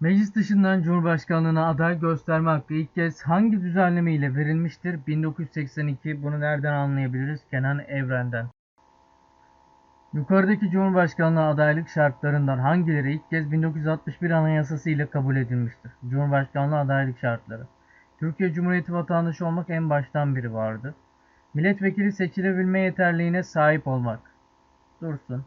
Meclis dışından Cumhurbaşkanlığına aday gösterme hakkı ilk kez hangi düzenleme ile verilmiştir? 1982. Bunu nereden anlayabiliriz? Kenan Evren'den. Yukarıdaki Cumhurbaşkanlığı adaylık şartlarından hangileri ilk kez 1961 Anayasası ile kabul edilmiştir? Cumhurbaşkanlığı adaylık şartları. Türkiye Cumhuriyeti vatandaşı olmak en baştan biri vardı. Milletvekili seçilebilme yeterliğine sahip olmak. Dursun.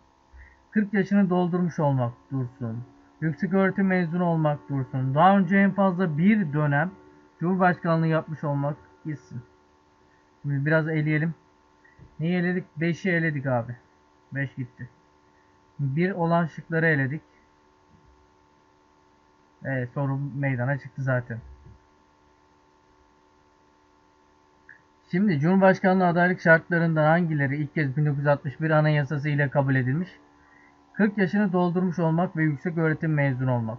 40 yaşını doldurmuş olmak. Dursun. Yüksek öğretim mezunu olmak dursun. Daha önce en fazla bir dönem Cumhurbaşkanlığı yapmış olmak gitsin. Şimdi biraz eleyelim. Neyi eledik? 5'i eledik abi. 5 gitti. Bir olan şıkları eledik. Evet soru meydana çıktı zaten. Şimdi Cumhurbaşkanlığı adaylık şartlarından hangileri ilk kez 1961 Anayasası ile kabul edilmiş? 40 yaşını doldurmuş olmak ve yüksek öğretim mezunu olmak.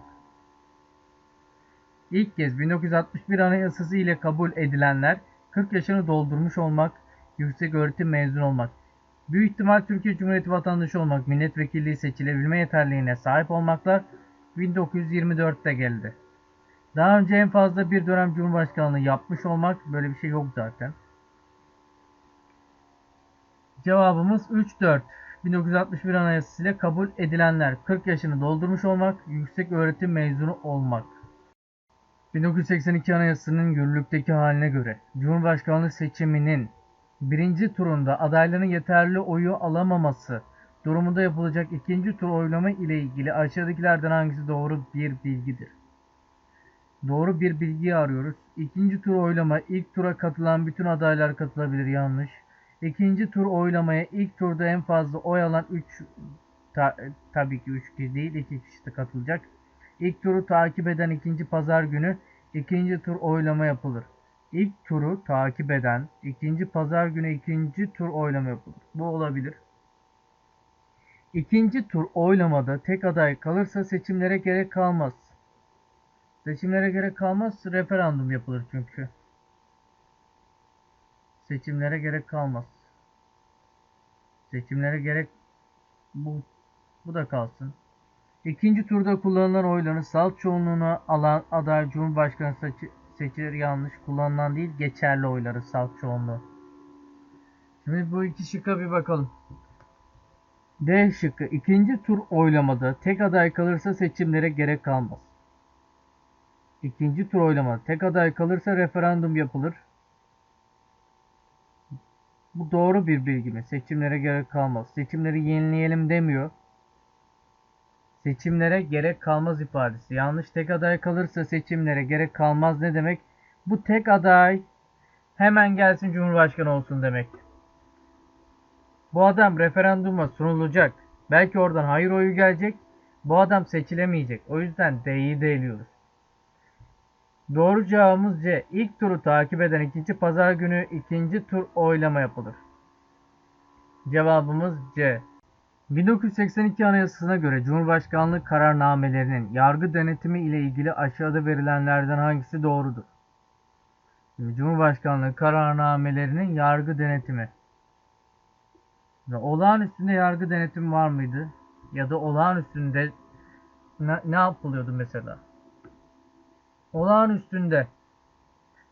İlk kez 1961 Anayasası ile kabul edilenler 40 yaşını doldurmuş olmak, yüksek öğretim mezunu olmak. Büyük ihtimal Türkiye Cumhuriyeti vatandaşı olmak, milletvekilliği seçilebilme yeterliğine sahip olmaklar 1924'te geldi. Daha önce en fazla bir dönem Cumhurbaşkanlığı yapmış olmak böyle bir şey yok zaten. Cevabımız 3-4. 1961 Anayasası ile kabul edilenler 40 yaşını doldurmuş olmak, yüksek öğretim mezunu olmak. 1982 Anayasası'nın yürürlükteki haline göre Cumhurbaşkanlığı seçiminin birinci turunda adayların yeterli oyu alamaması durumunda yapılacak ikinci tur oylama ile ilgili aşağıdakilerden hangisi doğru bir bilgidir? Doğru bir bilgiyi arıyoruz. İkinci tur oylama ilk tura katılan bütün adaylar katılabilir yanlış. İkinci tur oylamaya ilk turda en fazla oy alan 3 ta, tabii ki 3 kişi değil 2 kişi de katılacak. İlk turu takip eden ikinci pazar günü ikinci tur oylama yapılır. İlk turu takip eden ikinci pazar günü ikinci tur oylama yapılır. Bu olabilir. İkinci tur oylamada tek aday kalırsa seçimlere gerek kalmaz. Seçimlere gerek kalmaz, referandum yapılır çünkü. Seçimlere gerek kalmaz. Seçimlere gerek bu bu da kalsın. İkinci turda kullanılan oyların salt çoğunluğunu alan aday Cumhurbaşkanı seçi, seçilir yanlış kullanılan değil geçerli oyları salt çoğunluğu. Şimdi bu iki şıkka bir bakalım. D şıkkı ikinci tur oylamada tek aday kalırsa seçimlere gerek kalmaz. İkinci tur oylamada tek aday kalırsa referandum yapılır. Bu doğru bir bilgi mi? Seçimlere gerek kalmaz. Seçimleri yenileyelim demiyor. Seçimlere gerek kalmaz ifadesi. Yanlış tek aday kalırsa seçimlere gerek kalmaz ne demek? Bu tek aday hemen gelsin Cumhurbaşkanı olsun demek. Bu adam referanduma sunulacak. Belki oradan hayır oyu gelecek. Bu adam seçilemeyecek. O yüzden D'yi de eliyoruz. Doğru cevabımız C. İlk turu takip eden ikinci pazar günü ikinci tur oylama yapılır. Cevabımız C. 1982 Anayasası'na göre Cumhurbaşkanlığı kararnamelerinin yargı denetimi ile ilgili aşağıda verilenlerden hangisi doğrudur? Cumhurbaşkanlığı kararnamelerinin yargı denetimi. Ve yargı denetimi var mıydı? Ya da olağan üstünde ne, ne yapılıyordu mesela? Olağan üstünde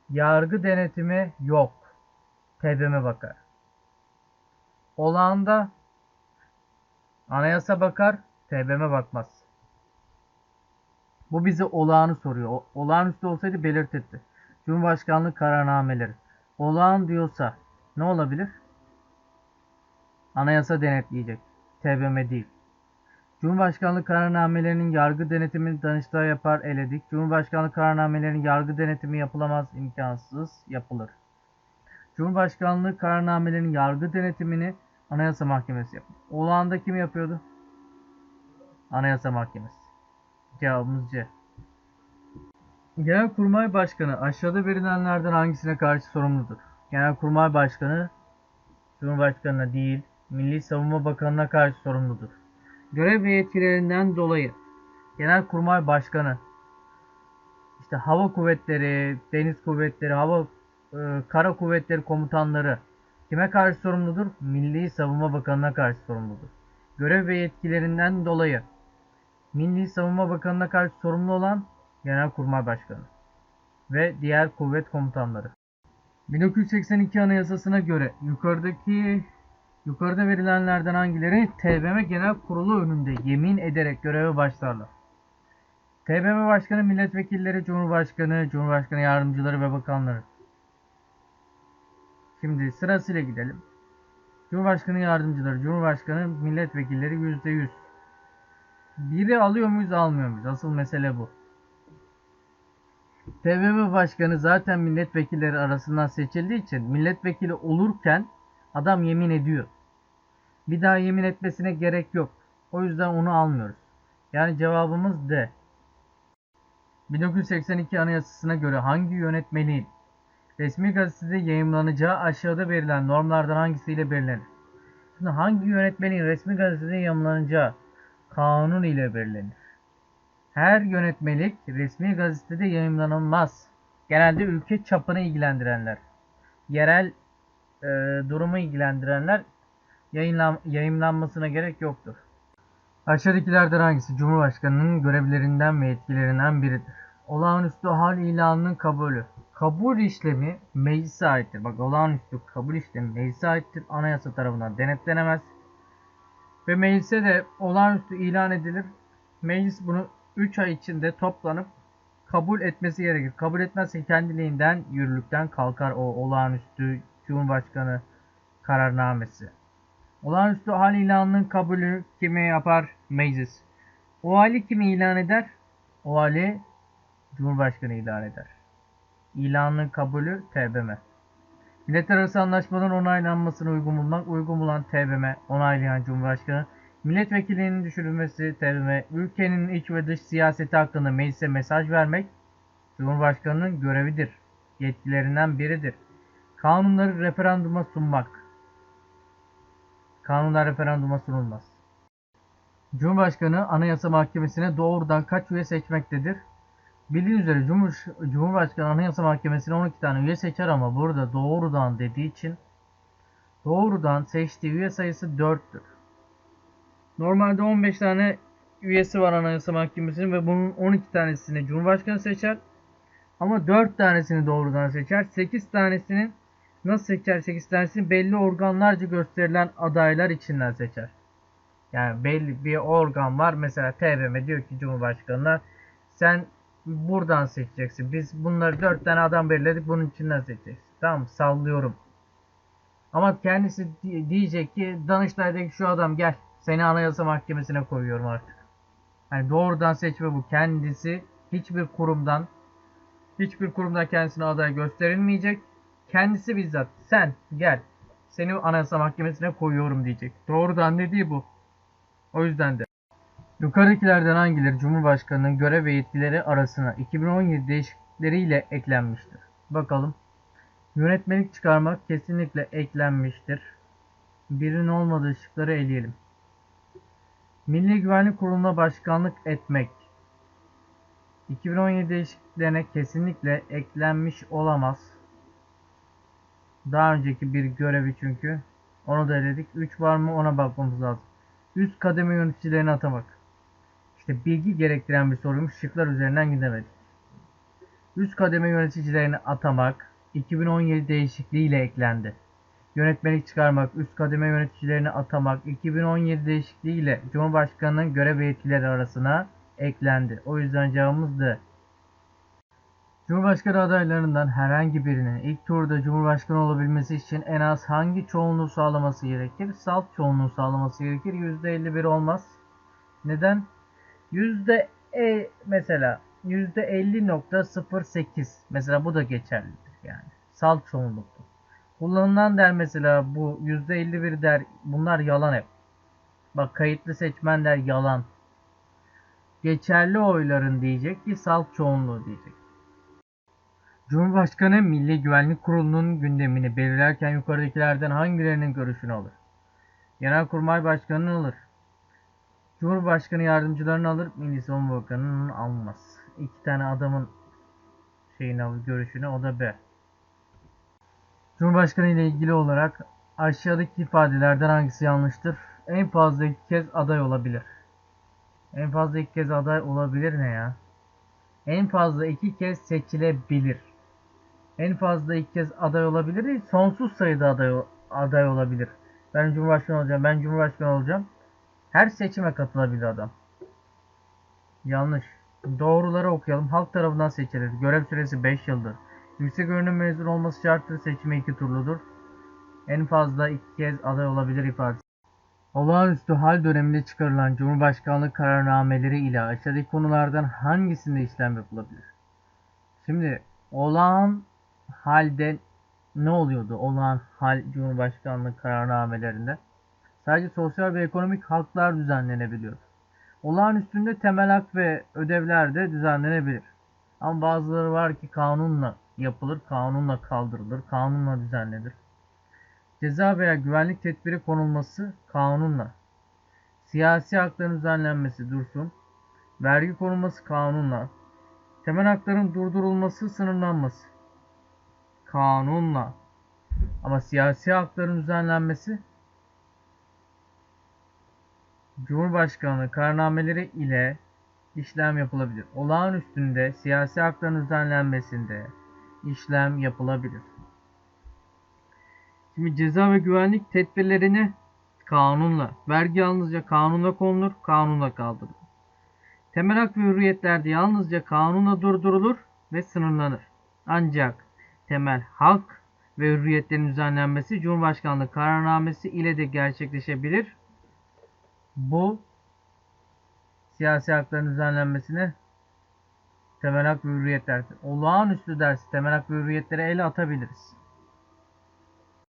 yargı denetimi yok. TBM'e bakar. Olağanda anayasa bakar, TBM'e bakmaz. Bu bize olağanı soruyor. Olağanüstü olsaydı belirtirdi. Cumhurbaşkanlığı kararnameleri. Olağan diyorsa ne olabilir? Anayasa denetleyecek. TBMM değil. Cumhurbaşkanlığı kararnamelerinin yargı denetimini Danıştay yapar eledik. Cumhurbaşkanlığı kararnamelerinin yargı denetimi yapılamaz imkansız yapılır. Cumhurbaşkanlığı kararnamelerinin yargı denetimini Anayasa Mahkemesi yapar. Olağanda kim yapıyordu? Anayasa Mahkemesi. Cevabımız C. Genelkurmay Başkanı aşağıda verilenlerden hangisine karşı sorumludur? Genelkurmay Başkanı Cumhurbaşkanına değil, Milli Savunma Bakanı'na karşı sorumludur. Görev ve yetkilerinden dolayı Genelkurmay Başkanı işte hava kuvvetleri, deniz kuvvetleri, hava e, kara kuvvetleri komutanları kime karşı sorumludur? Milli Savunma Bakanı'na karşı sorumludur. Görev ve yetkilerinden dolayı Milli Savunma Bakanı'na karşı sorumlu olan Genelkurmay Başkanı ve diğer kuvvet komutanları. 1982 Anayasasına göre yukarıdaki yukarıda verilenlerden hangileri TBMM Genel Kurulu önünde yemin ederek göreve başlarlar? TBMM Başkanı, milletvekilleri, Cumhurbaşkanı, Cumhurbaşkanı yardımcıları ve bakanları. Şimdi sırasıyla gidelim. Cumhurbaşkanı yardımcıları, Cumhurbaşkanı, milletvekilleri %100. Biri alıyor muyuz, almıyor muyuz? Asıl mesele bu. TBMM Başkanı zaten milletvekilleri arasından seçildiği için milletvekili olurken adam yemin ediyor. Bir daha yemin etmesine gerek yok. O yüzden onu almıyoruz. Yani cevabımız D. 1982 Anayasasına göre hangi yönetmeliğin resmi gazetede yayımlanacağı aşağıda verilen normlardan hangisiyle belirlenir? Şimdi hangi yönetmeliğin resmi gazetede yayımlanacağı kanun ile belirlenir. Her yönetmelik resmi gazetede yayımlanılmaz. Genelde ülke çapını ilgilendirenler, yerel e, durumu ilgilendirenler yayınlan, yayınlanmasına gerek yoktur. Aşağıdakilerden hangisi Cumhurbaşkanının görevlerinden ve yetkilerinden biridir? Olağanüstü hal ilanının kabulü. Kabul işlemi meclise aittir. Bak olağanüstü kabul işlemi meclise aittir. Anayasa tarafından denetlenemez. Ve meclise de olağanüstü ilan edilir. Meclis bunu 3 ay içinde toplanıp kabul etmesi gerekir. Kabul etmezse kendiliğinden yürürlükten kalkar o olağanüstü Cumhurbaşkanı kararnamesi. Olağanüstü hal ilanının kabulü kime yapar? Meclis. O hali kim ilan eder? O hali Cumhurbaşkanı ilan eder. İlanın kabulü TBM. Millet arası anlaşmadan onaylanmasına uygun bulmak, uygun bulan TBM, onaylayan Cumhurbaşkanı, milletvekilinin düşürülmesi TBM, ülkenin iç ve dış siyaseti hakkında meclise mesaj vermek, Cumhurbaşkanının görevidir, yetkilerinden biridir. Kanunları referanduma sunmak, kanunlar referanduma sunulmaz. Cumhurbaşkanı Anayasa Mahkemesi'ne doğrudan kaç üye seçmektedir? Bildiğiniz üzere Cumhur, Cumhurbaşkanı Anayasa Mahkemesi'ne 12 tane üye seçer ama burada doğrudan dediği için doğrudan seçtiği üye sayısı 4'tür. Normalde 15 tane üyesi var Anayasa Mahkemesi'nin ve bunun 12 tanesini Cumhurbaşkanı seçer. Ama 4 tanesini doğrudan seçer. 8 tanesinin nasıl seçer 8 tanesini belli organlarca gösterilen adaylar içinden seçer. Yani belli bir organ var. Mesela TBMM diyor ki Cumhurbaşkanı'na sen buradan seçeceksin. Biz bunları 4 tane adam belirledik. Bunun içinden seçeceksin. Tamam sallıyorum. Ama kendisi diyecek ki Danıştay'daki şu adam gel. Seni Anayasa Mahkemesi'ne koyuyorum artık. Yani doğrudan seçme bu. Kendisi hiçbir kurumdan hiçbir kurumdan kendisine aday gösterilmeyecek. Kendisi bizzat sen gel. Seni Anayasa Mahkemesi'ne koyuyorum diyecek. Doğrudan dediği bu. O yüzden de. Yukarıdakilerden hangileri Cumhurbaşkanı'nın görev ve yetkileri arasına 2017 değişiklikleriyle eklenmiştir? Bakalım. Yönetmelik çıkarmak kesinlikle eklenmiştir. Birinin olmadığı şıkları eleyelim. Milli Güvenlik Kurulu'na başkanlık etmek 2017 değişikliklerine kesinlikle eklenmiş olamaz. Daha önceki bir görevi çünkü. Onu da eledik. 3 var mı ona bakmamız lazım. Üst kademe yöneticilerini atamak. İşte bilgi gerektiren bir soruymuş. Şıklar üzerinden gidemedik. Üst kademe yöneticilerini atamak 2017 değişikliğiyle eklendi. Yönetmelik çıkarmak, üst kademe yöneticilerini atamak 2017 değişikliğiyle Cumhurbaşkanı'nın görev ve yetkileri arasına eklendi. O yüzden cevabımız D. Cumhurbaşkanı adaylarından herhangi birinin ilk turda Cumhurbaşkanı olabilmesi için en az hangi çoğunluğu sağlaması gerekir? Salt çoğunluğu sağlaması gerekir. %51 olmaz. Neden? Yüzde e mesela %50.08 mesela bu da geçerlidir yani. Salt çoğunluktur. Kullanılan der mesela bu %51 der bunlar yalan hep. Bak kayıtlı seçmen der yalan. Geçerli oyların diyecek ki salt çoğunluğu diyecek. Cumhurbaşkanı Milli Güvenlik Kurulu'nun gündemini belirlerken yukarıdakilerden hangilerinin görüşünü alır? Genelkurmay Başkanı'nı alır. Cumhurbaşkanı yardımcılarını alır, Milli Savunma Bakanı'nın almaz. İki tane adamın şeyini alır, görüşünü, o da B. Cumhurbaşkanı ile ilgili olarak aşağıdaki ifadelerden hangisi yanlıştır? En fazla iki kez aday olabilir. En fazla iki kez aday olabilir ne ya? en fazla iki kez seçilebilir. En fazla iki kez aday olabilir değil, sonsuz sayıda aday, aday olabilir. Ben Cumhurbaşkanı olacağım, ben Cumhurbaşkanı olacağım. Her seçime katılabilir adam. Yanlış. Doğruları okuyalım. Halk tarafından seçilir. Görev süresi 5 yıldır. Yüksek öğrenim mezun olması şarttır. Seçimi 2 turludur. En fazla 2 kez aday olabilir ifadesi. Olağanüstü hal döneminde çıkarılan Cumhurbaşkanlığı kararnameleri ile aşağıdaki konulardan hangisinde işlem yapılabilir? Şimdi olağan halde ne oluyordu? Olağan hal Cumhurbaşkanlığı kararnamelerinde sadece sosyal ve ekonomik haklar düzenlenebiliyor. Olağanüstünde temel hak ve ödevler de düzenlenebilir. Ama bazıları var ki kanunla yapılır, kanunla kaldırılır, kanunla düzenlenir. Ceza veya güvenlik tedbiri konulması kanunla. Siyasi hakların düzenlenmesi dursun. Vergi konulması kanunla. Temel hakların durdurulması, sınırlanması kanunla. Ama siyasi hakların düzenlenmesi Cumhurbaşkanlığı kararnameleri ile işlem yapılabilir. Olağanüstünde siyasi hakların düzenlenmesinde işlem yapılabilir. Şimdi ceza ve güvenlik tedbirlerini kanunla, vergi yalnızca kanunla konulur, kanunla kaldırılır. Temel hak ve hürriyetlerde yalnızca kanunla durdurulur ve sınırlanır. Ancak temel hak ve hürriyetlerin düzenlenmesi Cumhurbaşkanlığı kararnamesi ile de gerçekleşebilir. Bu siyasi hakların düzenlenmesine temel hak ve hürriyetler, olağanüstü dersi temel hak ve hürriyetlere ele atabiliriz.